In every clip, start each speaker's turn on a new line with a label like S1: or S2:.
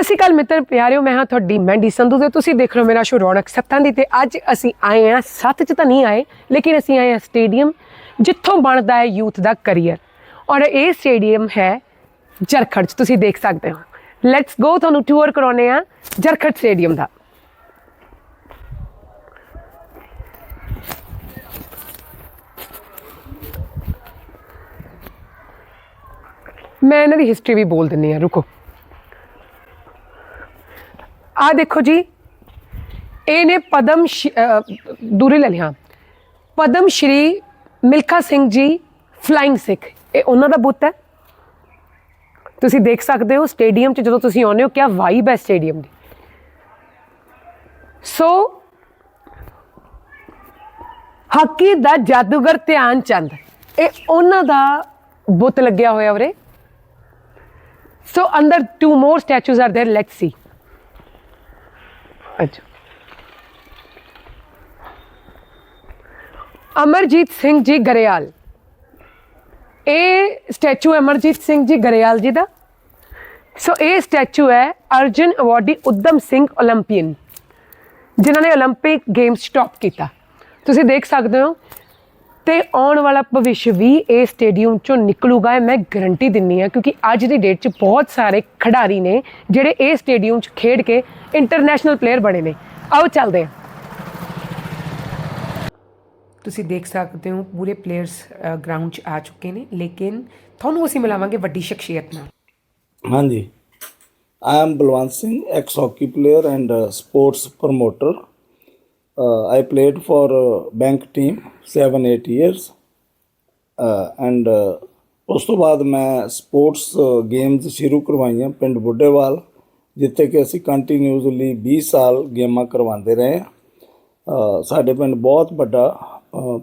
S1: ਸਤਿ ਸ਼੍ਰੀ ਅਕਾਲ ਮਿੱਤਰ ਪਿਆਰਿਓ, ਮੈਂ ਹਾਂ ਤੁਹਾਡੀ ਮੈਂਡੀ ਸੰਧੂ ਤੇ ਤੁਸੀਂ ਦੇਖ ਰਹੇ ਹੋ ਮੇਰਾ ਸ਼ੋ ਰੌਣਕ ਸੱਤਾਂ ਦੀ ਤੇ ਅੱਜ ਅਸੀਂ ਆਏ ਹਾਂ, ਸੱਤ ਚ ਤਾਂ ਨਹੀਂ ਆਏ, ਲੇਕਿਨ ਅਸੀਂ ਆਏ ਹਾਂ ਸਟੇਡੀਅਮ ਜਿੱਥੋਂ ਬਣਦਾ ਹੈ ਯੂਥ ਦਾ ਕਰੀਅਰ ਔਰ ਇਹ ਸਟੇਡੀਅਮ ਹੈ ਜਰਖੜ ਚ, ਤੁਸੀਂ ਦੇਖ ਸਕਦੇ ਹੋ। ਲੈਟਸ ਗੋ ਤੁਹਾਨੂੰ ਟੂਰ ਕਰਾਉਨੇ ਆ ਜਰਖੜ ਸਟੇਡੀਅਮ ਦਾ। ਮੈਂ ਇਹਨਾਂ ਦੀ ਹਿਸਟਰੀ ਵੀ ਬੋਲ ਦਿੰਨੀ ਆ ਰੁਕੋ। ਆ ਦੇਖੋ ਜੀ, ਇਹ ਨੇ ਪਦਮ ਸ਼੍ਰੀ- ਲੈ ਲਿਆ ਪਦਮ ਸ਼੍ਰੀ ਮਿਲਖਾ ਸਿੰਘ ਜੀ ਫਲਾਈਂਗ ਸਿੱਖ। ਇਹ ਉਹਨਾਂ ਦਾ ਬੁੱਤ ਹੈ। ਤੁਸੀਂ ਦੇਖ ਸਕਦੇ ਹੋ ਸਟੇਡੀਅਮ 'ਚ ਜਦੋਂ ਤੁਸੀਂ ਆਉਂਦੇ ਹੋ, ਕਿਆ ਵਾਈਬ ਹੈ ਸਟੇਡੀਅਮ ਦੀ। ਸੋ ਹਾਕੀ ਦਾ ਜਾਦੂਗਰ ਧਿਆਨ ਚੰਦ। ਇਹ ਉਹਨਾਂ ਦਾ ਬੁੱਤ ਲੱਗਿਆ ਹੋਇਆ ਉਰੇ। ਸੋ ਅੰਦਰ two more statues are there, let's see ਅੱਛਾ। ਅਮਰਜੀਤ ਸਿੰਘ ਜੀ ਗਰੇਵਾਲ। ਇਹ ਸਟੈਚੂ ਅਮਰਜੀਤ ਸਿੰਘ ਜੀ ਗਰੇਵਾਲ ਜੀ ਦਾ। ਸੋ ਇਹ ਸਟੈਚੂ ਹੈ ਅਰਜਨ ਅਵਾਰਡੀ ਉਦਮ ਸਿੰਘ 올림픽ੀਅਨ ਜਿਨ੍ਹਾਂ ਨੇ 올림픽 ਗੇਮਸ ਟਾਪ ਕੀਤਾ। ਤੁਸੀਂ ਦੇਖ ਸਕਦੇ ਹੋ ਤੇ ਆਉਣ ਵਾਲਾ ਭਵਿੱਖ ਵੀ ਇਹ ਸਟੇਡੀਅਮ ਚੋਂ ਨਿਕਲੂਗਾ ਮੈਂ ਗਾਰੰਟੀ ਦਿੰਨੀ ਆ ਕਿਉਂਕਿ ਅੱਜ ਦੀ ਡੇਟ 'ਚ ਬਹੁਤ ਸਾਰੇ ਖਿਡਾਰੀ ਨੇ ਜਿਹੜੇ ਇਹ ਸਟੇਡੀਅਮ 'ਚ ਖੇਡ ਕੇ ਇੰਟਰਨੈਸ਼ਨਲ ਪਲੇਅਰ ਬਣੇ ਨੇ। ਆਓ ਚੱਲਦੇ ਹਾਂ। ਤੁਸੀਂ ਦੇਖ ਸਕਦੇ ਹੋ ਪੂਰੇ ਪਲੇਅਰਸ ਗਰਾਊਂਡ 'ਚ ਆ ਚੁੱਕੇ ਨੇ ਲੇਕਿਨ ਤੁਹਾਨੂੰ ਅਸੀਂ ਮਿਲਾਵਾਂਗੇ ਵੱਡੀ ਸ਼ਖਸੀਅਤ ਨਾਲ।
S2: ਹਾਂਜੀ। Am Balwant Singh, ex-hockey player and uh, sports promoter. Uh, I played for uh, bank team seven eight years, uh, uh, ਉਸ ਤੋਂ ਬਾਅਦ ਮੈਂ ਸਪੋਰਟਸ ਗੇਮਸ uh, ਸ਼ੁਰੂ ਕਰਵਾਈਆਂ ਪਿੰਡ ਬੁੱਢੇਵਾਲ ਜਿੱਥੇ ਕਿ ਅਸੀਂ ਕੰਟੀਨਿਊਸਲੀ 20 ਸਾਲ ਗੇਮਾਂ ਕਰਵਾਉਂਦੇ ਰਹੇ ਹਾਂ। ਸਾਡੇ ਪਿੰਡ ਬਹੁਤ ਵੱਡਾ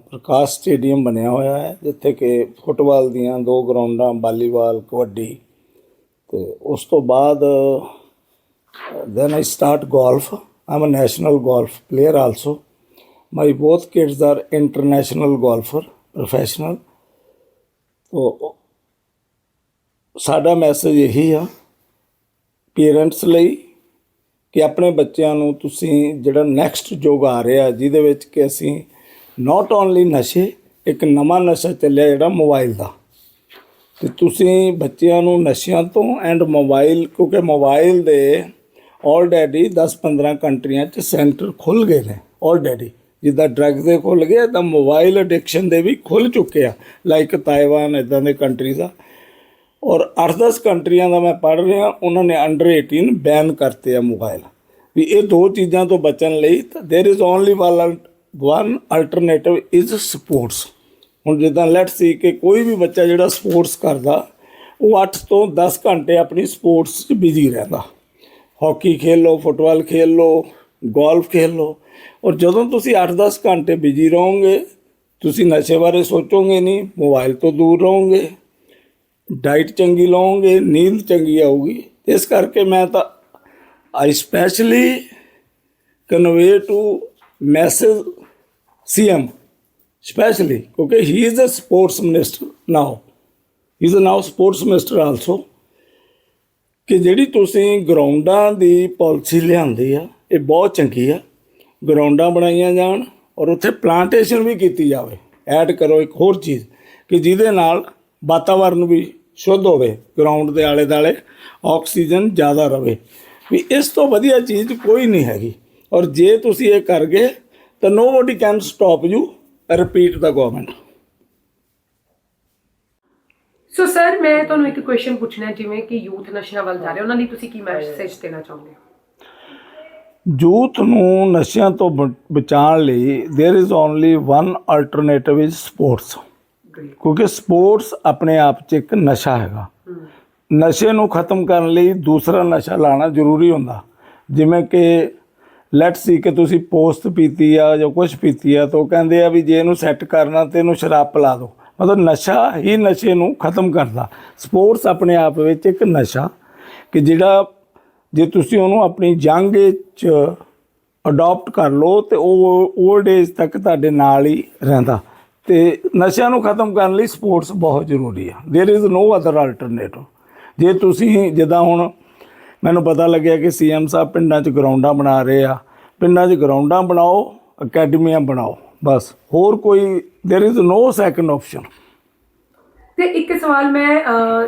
S2: ਪ੍ਰਕਾਸ਼ ਸਟੇਡੀਅਮ ਬਣਿਆ ਹੋਇਆ ਹੈ ਜਿੱਥੇ ਕਿ ਫੁੱਟਬਾਲ ਦੀਆਂ ਦੋ ਗਰਾਊਂਡਾਂ ਵਾਲੀਬਾਲ ਕਬੱਡੀ। ਤੇ ਉਸ ਤੋਂ ਬਾਅਦ then I start golf I'm a national golf player also. My both kids are international golfer, professional. ਤੋ ਸਾਡਾ ਮੈਸੇਜ ਇਹੀ ਆ ਪੇਰੈਂਟਸ ਲਈ ਕਿ ਆਪਣੇ ਬੱਚਿਆਂ ਨੂੰ ਤੁਸੀਂ ਜਿਹੜਾ ਨੈਕਸਟ ਯੁੱਗ ਆ ਰਿਹਾ ਜਿਹਦੇ ਵਿੱਚ ਕਿ ਅਸੀਂ ਨਾਟ ਓਨਲੀ ਨਸ਼ੇ ਇੱਕ ਨਵਾਂ ਨਸ਼ਾ ਚੱਲਿਆ ਜਿਹੜਾ ਮੋਬਾਈਲ ਦਾ ਤੇ ਤੁਸੀਂ ਬੱਚਿਆਂ ਨੂੰ ਨਸ਼ਿਆਂ ਤੋਂ ਐਂਡ ਮੋਬਾਈਲ ਕਿਉਂਕਿ ਮੋਬਾਈਲ ਦੇ ਆਲਰੇਡੀ 10-15 ਕੰਟਰੀਆਂ 'ਚ ਸੈਂਟਰ ਖੁੱਲ ਗਏ ਨੇ ਆਲਰੇਡੀ ਜਿੱਦਾਂ ਡਰੱਗ ਦੇ ਖੁੱਲ ਗਏ ਤਾਂ ਮੋਬਾਈਲ ਐਡਿਕਸ਼ਨ ਦੇ ਵੀ ਖੁੱਲ ਚੁੱਕੇ ਆ ਲਾਈਕ ਤਾਇਵਾਨ ਇਦਾਂ ਦੇ ਕੰਟਰੀਜ਼ ਆ ਔਰ 8-10 ਕੰਟਰੀਆਂ ਦਾ ਮੈਂ ਪੜ੍ਹ ਰਿਹਾ ਉਹਨਾਂ ਨੇ ਅੰਡਰ 18 ਬੈਨ ਕਰਤੇ ਆ ਮੋਬਾਈਲ ਵੀ ਇਹ ਦੋ ਚੀਜ਼ਾਂ ਤੋਂ ਬਚਣ ਲਈ ਤਾਂ there is only one alternative is sports ਹੁਣ ਜਿੱਦਾਂ ਲੈਟ ਸੀ ਕਿ ਕੋਈ ਵੀ ਬੱਚਾ ਜਿਹੜਾ ਸਪੋਰਟਸ ਕਰਦਾ ਉਹ 8 ਤੋਂ 10 ਘੰਟੇ ਆਪਣੀ ਸਪੋਰਟਸ 'ਚ ਬਿਜ਼ੀ ਰਹਿੰਦਾ ਹਾਕੀ ਖੇਲ ਲਓ, ਫੁੱਟਬਾਲ ਖੇਲ ਲਓ, ਗੋਲਫ ਖੇਲ ਲਓ। ਔਰ ਜਦੋਂ ਤੁਸੀਂ 8-10 ਘੰਟੇ ਬਿਜ਼ੀ ਰਹੋਗੇ, ਤੁਸੀਂ ਨਸ਼ੇ ਬਾਰੇ ਸੋਚੋਗੇ ਨਹੀਂ ਮੋਬਾਈਲ ਤੋਂ ਦੂਰ ਰਹੋਗੇ ਡਾਈਟ ਚੰਗੀ ਲਓਗੇ, ਨੀਂਦ ਚੰਗੀ ਆਊਗੀ। ਇਸ ਕਰਕੇ ਮੈਂ ਤਾਂ I specially convey to message CM specially ਕਿਉਂਕਿ he is a sports minister now he is a now sports minister also. ਕਿ ਜਿਹੜੀ ਤੁਸੀਂ ਗਰਾਊਂਡਾਂ ਦੀ ਪਾਲਿਸੀ ਲਿਆਂਦੀ ਆ, ਇਹ ਬਹੁਤ ਚੰਗੀ ਆ। ਗਰਾਊਂਡਾਂ ਬਣਾਈਆਂ ਜਾਣ ਔਰ ਉੱਥੇ ਪਲਾਂਟੇਸ਼ਨ ਵੀ ਕੀਤੀ ਜਾਵੇ। ਐਡ ਕਰੋ ਇੱਕ ਹੋਰ ਚੀਜ਼ ਕਿ ਜਿਹਦੇ ਨਾਲ ਵਾਤਾਵਰਨ ਵੀ ਸ਼ੁੱਧ ਹੋਵੇ, ਗਰਾਊਂਡ ਦੇ ਆਲੇ ਦਾਲੇ ਆਕਸੀਜਨ ਜ਼ਿਆਦਾ ਰਵੇ। ਵੀ ਇਸ ਤੋਂ ਵਧੀਆ ਚੀਜ਼ ਕੋਈ ਨਹੀਂ ਹੈਗੀ। ਔਰ ਜੇ ਤੁਸੀਂ ਇਹ ਕਰ ਗਏ, ਤਾਂ nobody can stop you repeat the government
S1: so sir ਮੈਂ ਤੁਹਾਨੂੰ ਇੱਕ ਕੁਐਸਚਨ ਪੁੱਛਣਾ ਜਿਵੇਂ ਕਿ ਯੂਥ ਨਸ਼ਿਆਂ ਵੱਲ ਜਾ ਰਿਹਾ ਉਹਨਾਂ ਲਈ ਤੁਸੀਂ ਕੀ ਮੈਸੇਜ ਦੇਣਾ ਚਾਹੁੰਦੇ ਹੋ
S2: ਯੂਥ ਨੂੰ ਨਸ਼ਿਆਂ ਤੋਂ ਬਚਾਉਣ ਲਈ there is only one alternative is
S1: sports.
S2: ਕਿਉਂਕਿ ਸਪੋਰਟਸ ਆਪਣੇ ਆਪ 'ਚ ਇੱਕ ਨਸ਼ਾ ਹੈਗਾ। ਨਸ਼ੇ ਨੂੰ ਖਤਮ ਕਰਨ ਲਈ ਦੂਸਰਾ ਨਸ਼ਾ ਲਾਣਾ ਜ਼ਰੂਰੀ ਹੁੰਦਾ। ਜਿਵੇਂ ਕਿ ਲੈਟਸ ਸੀ ਕਿ ਤੁਸੀਂ ਪੋਸਟ ਪੀਤੀ ਆ ਜਾਂ ਕੁਝ ਪੀਤੀ ਆ ਤਾਂ ਉਹ ਕਹਿੰਦੇ ਆ ਵੀ ਜੇ ਇਹਨੂੰ ਸੈੱਟ ਕਰਨਾ ਤੇ ਇਹਨੂੰ ਸ਼ਰਾਬ ਪਿਲਾ ਦਿਓ। ਮਤਲਬ ਨਸ਼ਾ ਹੀ ਨਸ਼ੇ ਨੂੰ ਖਤਮ ਕਰਦਾ। ਸਪੋਰਟਸ ਆਪਣੇ ਆਪ ਵਿੱਚ ਇੱਕ ਨਸ਼ਾ ਕਿ ਜਿਹੜਾ ਜੇ ਤੁਸੀਂ ਉਹਨੂੰ ਆਪਣੀ ਜੰਗ ਵਿੱਚ ਅਡਾਪਟ ਕਰ ਲਓ ਤੇ ਉਹ 올ਡ ਏਜ ਤੱਕ ਤੁਹਾਡੇ ਨਾਲ ਹੀ ਰਹਿੰਦਾ। ਤੇ ਨਸ਼ਿਆਂ ਨੂੰ ਖਤਮ ਕਰਨ ਲਈ ਸਪੋਰਟਸ ਬਹੁਤ ਜ਼ਰੂਰੀ ਆ। There is no other alternative ਜੇ ਤੁਸੀਂ ਜਿੱਦਾਂ ਹੁਣ ਮੈਨੂੰ ਪਤਾ ਲੱਗਿਆ ਕਿ ਸੀਐਮ ਸਾਹਿਬ ਪਿੰਡਾਂ 'ਚ ਗਰਾਊਂਡਾਂ ਬਣਾ ਰਹੇ ਆ। ਪਿੰਡਾਂ 'ਚ ਗਰਾਊਂਡਾਂ ਬਣਾਓ, ਅਕੈਡਮੀਆਂ ਬਣਾਓ। ਬਸ ਹੋਰ ਕੋਈ there is no second option
S1: ਤੇ ਇੱਕ ਸਵਾਲ ਮੈਂ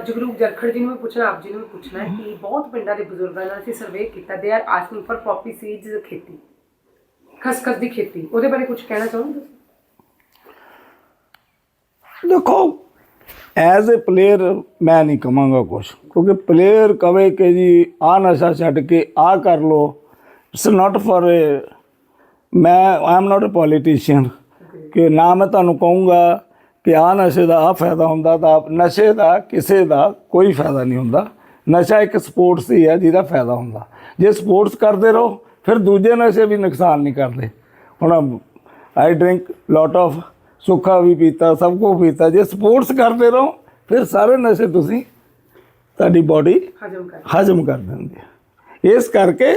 S1: ਜਗਰੂਪ ਜਰਖੜ ਜੀ ਨੂੰ ਵੀ ਪੁੱਛਣਾ ਆਪ ਜੀ ਨੂੰ ਵੀ ਪੁੱਛਣਾ ਹੈ ਕਿ ਬਹੁਤ ਪਿੰਡਾਂ ਦੇ ਬਜ਼ੁਰਗਾਂ ਨਾਲ ਅਸੀਂ ਸਰਵੇ ਕੀਤਾ they are asking for poppy seeds ਖੇਤੀ ਖਸਖਸ ਦੀ ਖੇਤੀ ਉਹਦੇ ਬਾਰੇ ਕੁਝ ਕਹਿਣਾ ਚਾਹੁੰਦੇ
S2: ਦੇਖੋ ਐਜ਼ ਅ ਪਲੇਅਰ ਮੈਂ ਨਹੀਂ ਕਹਾਂਗਾ ਕੁਝ ਕਿਉਂਕਿ ਪਲੇਅਰ ਕਵੇ ਕਿ ਜੀ ਆ ਨਸ਼ਾ ਛੱਡ ਕੇ ਆ ਕਰ ਲੋ ਇਟਸ ਨਾਟ ਫॉर ਮੈਂ I am not a politician ਕਿ ਨਾ ਮੈਂ ਤੁਹਾਨੂੰ ਕਹੂੰਗਾ ਕਿ ਆ ਨਸ਼ੇ ਦਾ ਆ ਫਾਇਦਾ ਹੁੰਦਾ ਤਾਂ ਨਸ਼ੇ ਦਾ ਕਿਸੇ ਦਾ ਕੋਈ ਫਾਇਦਾ ਨਹੀਂ ਹੁੰਦਾ। ਨਸ਼ਾ ਇੱਕ ਸਪੋਰਟਸ ਹੀ ਹੈ ਜਿਹਦਾ ਫਾਇਦਾ ਹੁੰਦਾ। ਜੇ ਸਪੋਰਟਸ ਕਰਦੇ ਰਹੋ ਫਿਰ ਦੂਜੇ ਨਸ਼ੇ ਵੀ ਨੁਕਸਾਨ ਨਹੀਂ ਕਰਦੇ। ਹੁਣ ਆਈ ਡਰਿੰਕ ਲੋਟ ਆਫ ਸੁੱਖਾ ਵੀ ਪੀਤਾ ਸਭ ਕੁਝ ਪੀਤਾ। ਜੇ ਸਪੋਰਟਸ ਕਰਦੇ ਰਹੋ ਫਿਰ ਸਾਰੇ ਨਸ਼ੇ ਤੁਸੀਂ ਤੁਹਾਡੀ ਬਾਡੀ
S1: ਹਜਮ ਕਰ
S2: ਹਜਮ ਕਰ ਦਿੰਦੀ ਹੈ ਇਸ ਕਰਕੇ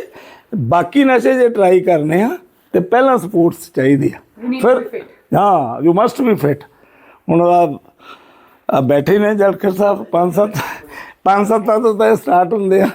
S2: ਬਾਕੀ ਨਸ਼ੇ ਜੇ ਟਰਾਈ ਕਰਨੇ ਆ ਤੇ ਪਹਿਲਾਂ ਸਪੋਰਟਸ ਚਾਹੀਦੀ ਆ। ਫਿਰ. ਹਾਂ ਯੂ ਮਸਟ ਬੀ ਫਿਟ ਹੁਣ ਆ ਬੈਠੇ ਨੇ ਜਲਖਰ ਸਾਹਿਬ ਪੰਜ ਸੱਤ ਪੰਜ ਸੱਤਾਂ ਤੋਂ ਤਾਂ ਸਟਾਰਟ ਹੁੰਦੇ ਆ।